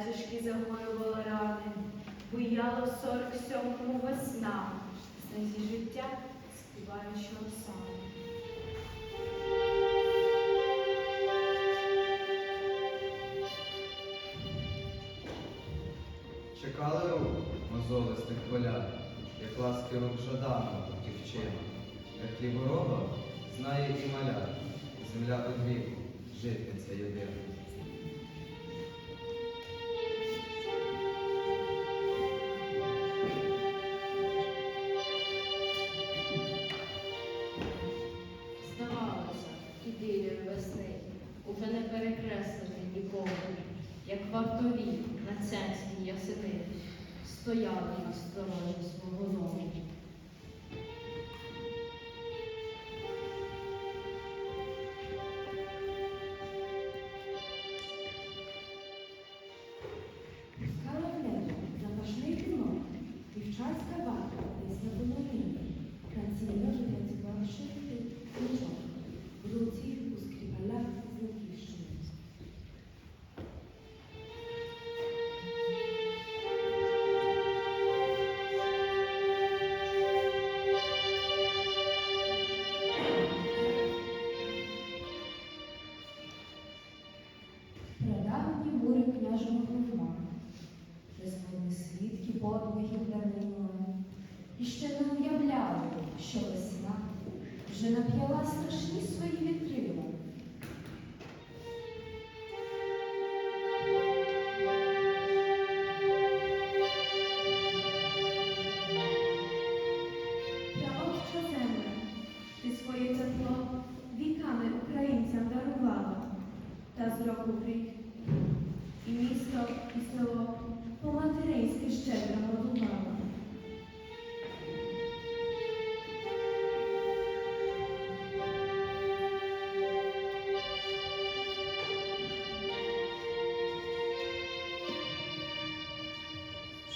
тяжкі загоювала рани, буяла в сорок сьомому весна, Снизі життя співаючого псалу. Чекали рук мозолистих поля, як ласки рук Жадана дівчина, як і хлібороба знає і маля, земля подвір'я, житниця єдина. So young.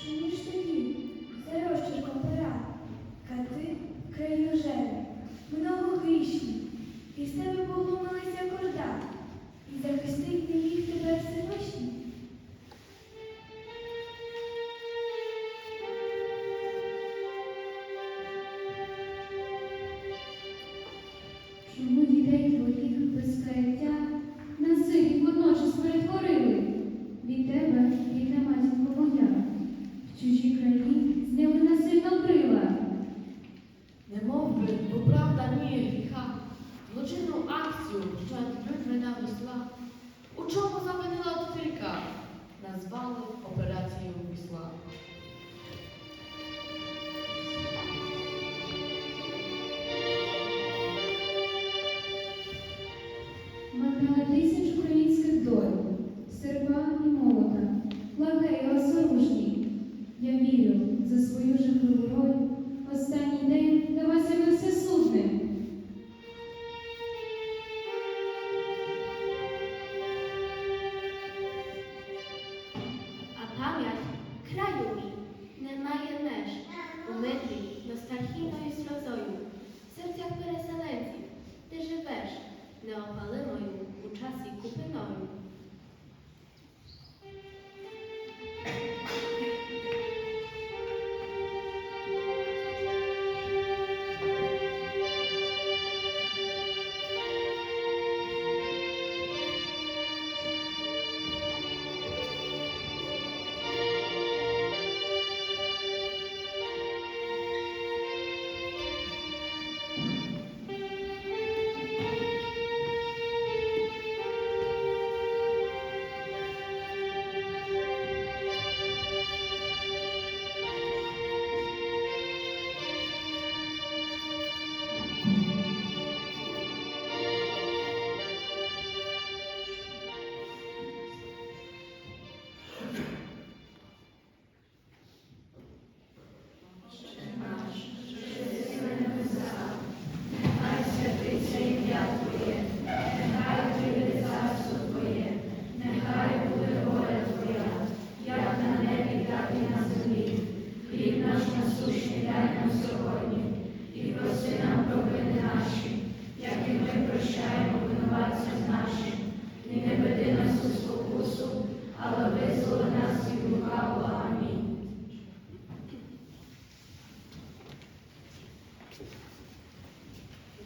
Thank you. Zwaną operację Wisła.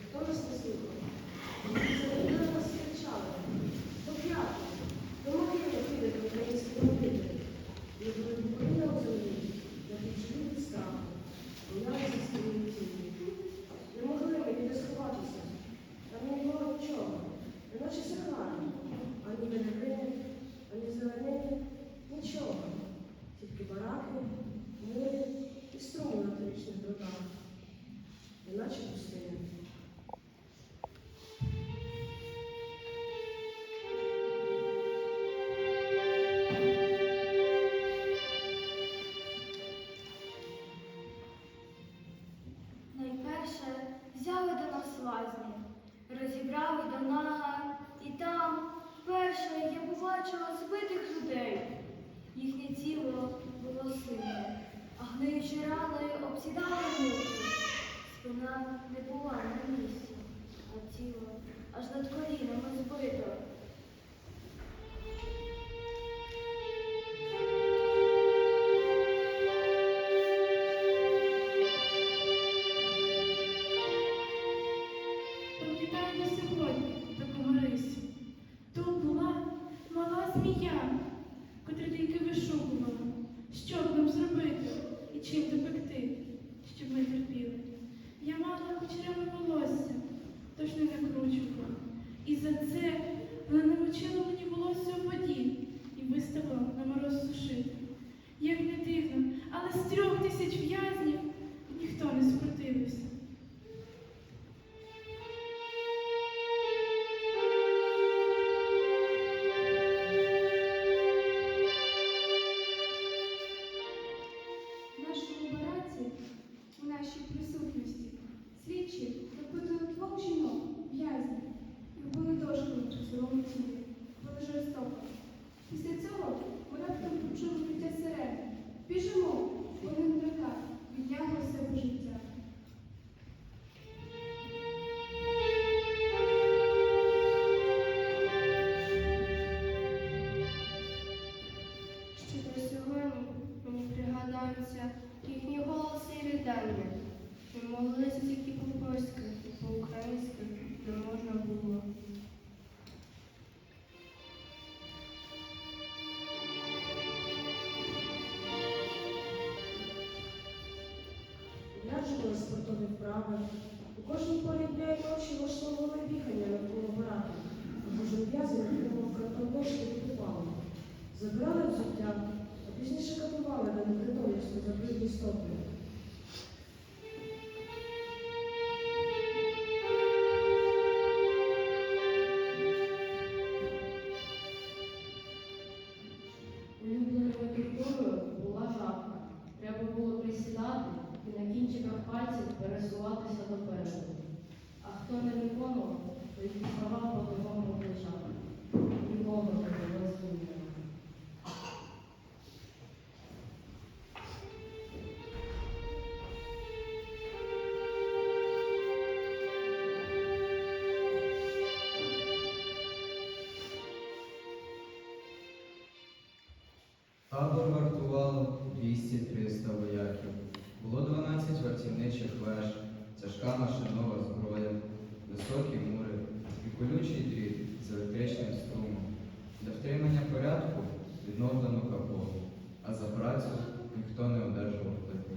Хто нас не слухає? Іначе пустиня. аж над колінами збито. обмежували спортові вправи. У кожній полі дня і ночі влаштовували бігання навколо бараку, кожен в'язень отримав кратовошку упали. Забирали взуття, а пізніше катували на непритомність за брудні стопи. з струмом. Для втримання порядку відновлено капо, а за працю ніхто не одержував платні.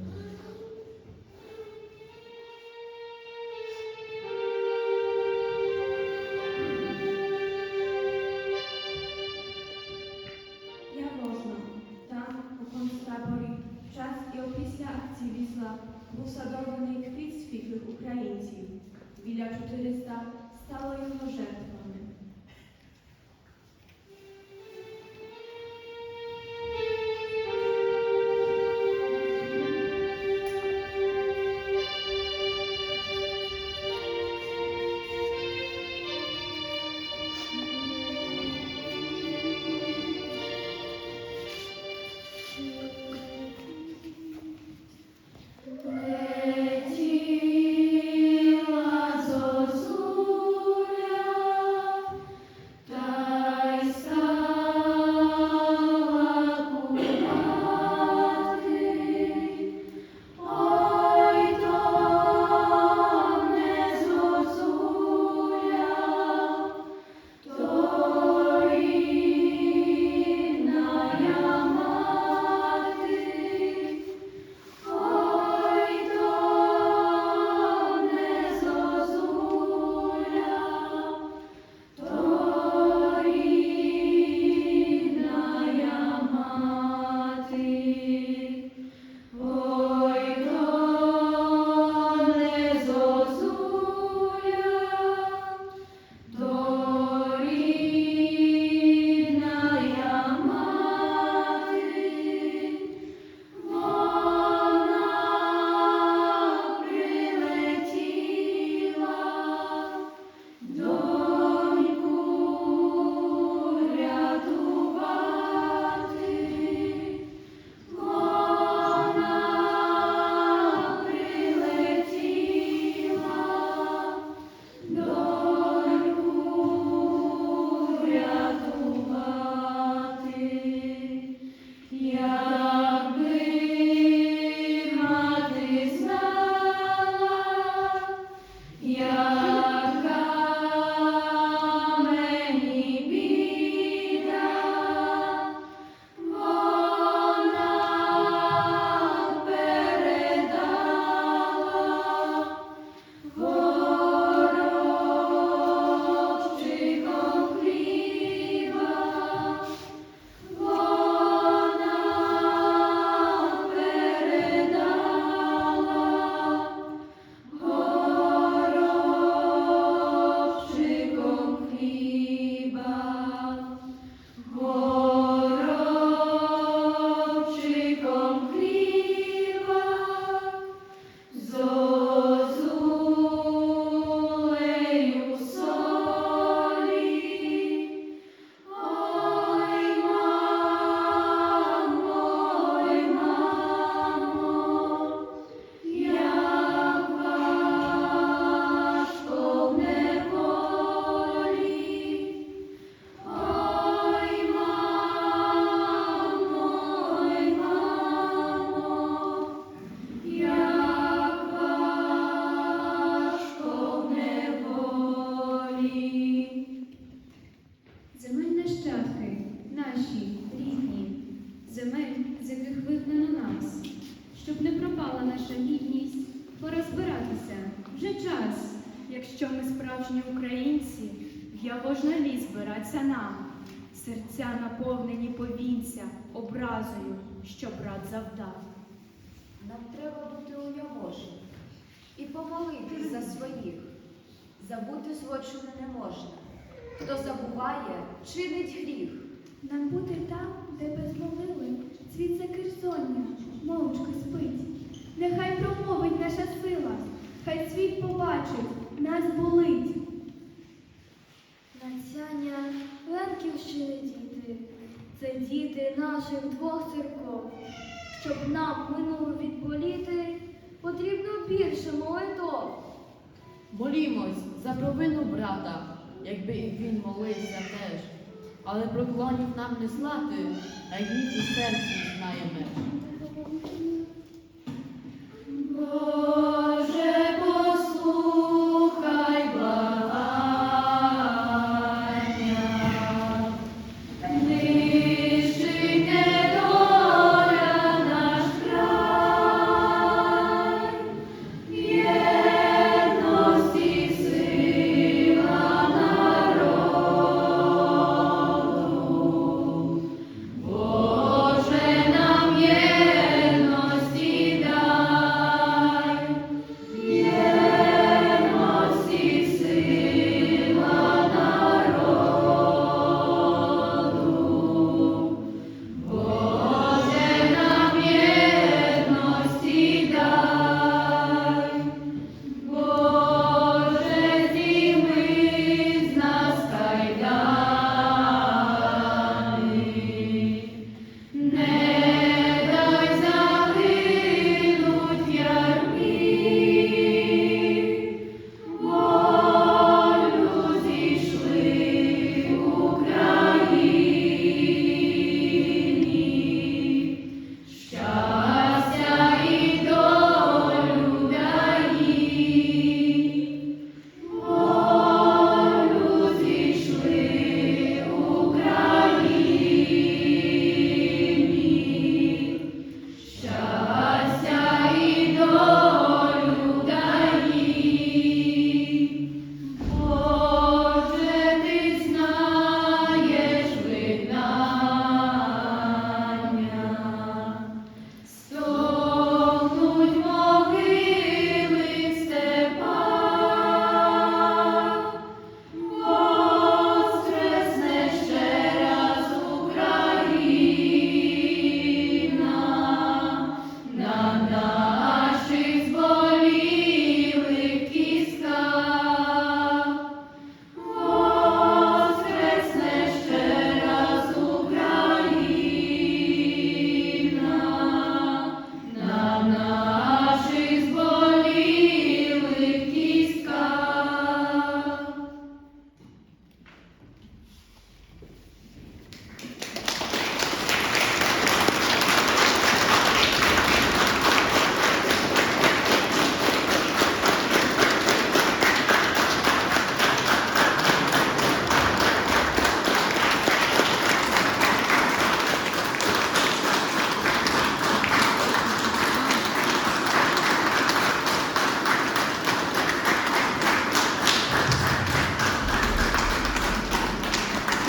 Наша гідність, пора збиратися, вже час. Якщо ми справжні українці, в Явожналі збираться нам. Серця наповнені повінця, образою, що брат завдав. Нам треба бути у Яворі і помолитись за своїх. Забути злочину не можна. Хто забуває, чинить гріх. Нам бути там, де без могили цвіт закерзоння, мовчки спить. Нехай промовить наша сила, хай світ побачить, нас болить. Нацяння Лемківщини діти, це діти наших двох церков. Щоб нам минуло відболіти, потрібно більше молитов. Молімось за провину брата, якби і він молився теж. Але проклонів нам не слати, а гнів у серці знає меж.